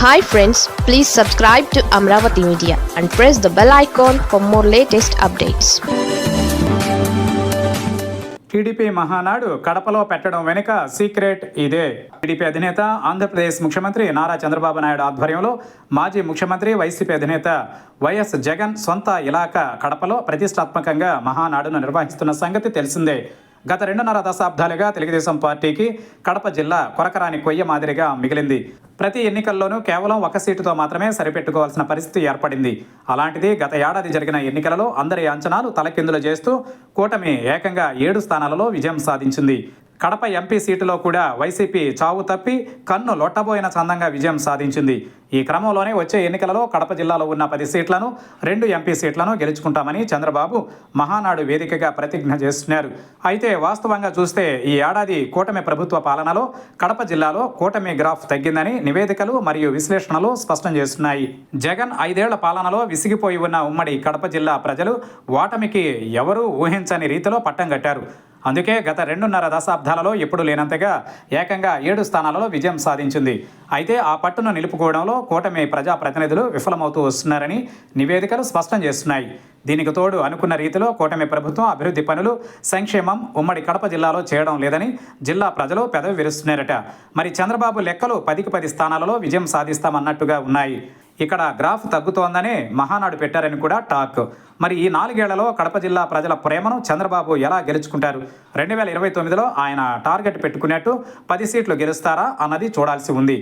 Hi friends please subscribe to Amaravati media and press the bell icon for more latest updates TDP Mahanadu కడపలో పెట్టడం వెనుక secret ఇదే. TDP అధినేత ఆంధ్రప్రదేశ్ ముఖ్యమంత్రి నారా చంద్రబాబు నాయుడు ఆధ్వర్యంలో మాజీ ముఖ్యమంత్రి వైసీపీ అధినేత వైఎస్ జగన్ సొంత ఇలాకా కడపలో ప్రతిష్టాత్మకంగా మహానాడును నిర్వహిస్తున్న సంగతి తెలిసిందే. గత రెండున్నర దశాబ్దాలుగా తెలుగుదేశం పార్టీకి కడప జిల్లా కొరకరాని కొయ్య మాదిరిగా మిగిలింది. ప్రతి ఎన్నికల్లోనూ కేవలం ఒక సీటుతో మాత్రమే సరిపెట్టుకోవాల్సిన పరిస్థితి ఏర్పడింది. అలాంటిది గత ఏడాది జరిగిన ఎన్నికలలో అందరి అంచనాలు తలకిందులు చేస్తూ కూటమి ఏకంగా ఏడు స్థానాలలో విజయం సాధించింది. కడప ఎంపీ సీటులో కూడా వైసీపీ చావు తప్పి కన్ను లొట్టబోయిన చందంగా విజయం సాధించింది. ఈ క్రమంలోనే వచ్చే ఎన్నికలలో కడప జిల్లాలో ఉన్న పది సీట్లను రెండు ఎంపీ సీట్లను గెలుచుకుంటామని చంద్రబాబు మహానాడు వేదికగా ప్రతిజ్ఞ చేస్తున్నారు. అయితే వాస్తవంగా చూస్తే ఈ ఏడాది కూటమి ప్రభుత్వ పాలనలో కడప జిల్లాలో కూటమి గ్రాఫ్ తగ్గిందని నివేదికలు మరియు విశ్లేషణలు స్పష్టం చేస్తున్నాయి. జగన్ ఐదేళ్ళ పాలనలో విసిగిపోయి ఉన్న ఉమ్మడి కడప జిల్లా ప్రజలు ఓటమికి ఎవరూ ఊహించని రీతిలో పట్టం కట్టారు. అందుకే గత రెండున్నర దశాబ్దాలలో ఎప్పుడు లేనంతగా ఏకంగా ఏడు స్థానాలలో విజయం సాధించింది. అయితే ఆ పట్టును నిలుపుకోవడంలో కూటమి ప్రజాప్రతినిధులు విఫలమవుతూ వస్తున్నారని నివేదికలు స్పష్టం చేస్తున్నాయి. దీనికి తోడు అనుకున్న రీతిలో కూటమి ప్రభుత్వం అభివృద్ధి పనులు సంక్షేమం ఉమ్మడి కడప జిల్లాలో చేయడం లేదని జిల్లా ప్రజలు పెదవి విరుస్తున్నారట. మరి చంద్రబాబు లెక్కలు పదికి పది స్థానాలలో విజయం సాధిస్తామన్నట్టుగా ఉన్నాయి. ఇక్కడ గ్రాఫ్ తగ్గుతోందని మహానాడు పెట్టారని కూడా టాక్. మరి ఈ నాలుగేళ్ళలో కడప జిల్లా ప్రజల ప్రేమను చంద్రబాబు ఎలా గెలుచుకుంటారు? రెండు వేల ఇరవై తొమ్మిదిలో ఆయన టార్గెట్ పెట్టుకున్నట్టు పది సీట్లు గెలుస్తారా అన్నది చూడాల్సి ఉంది.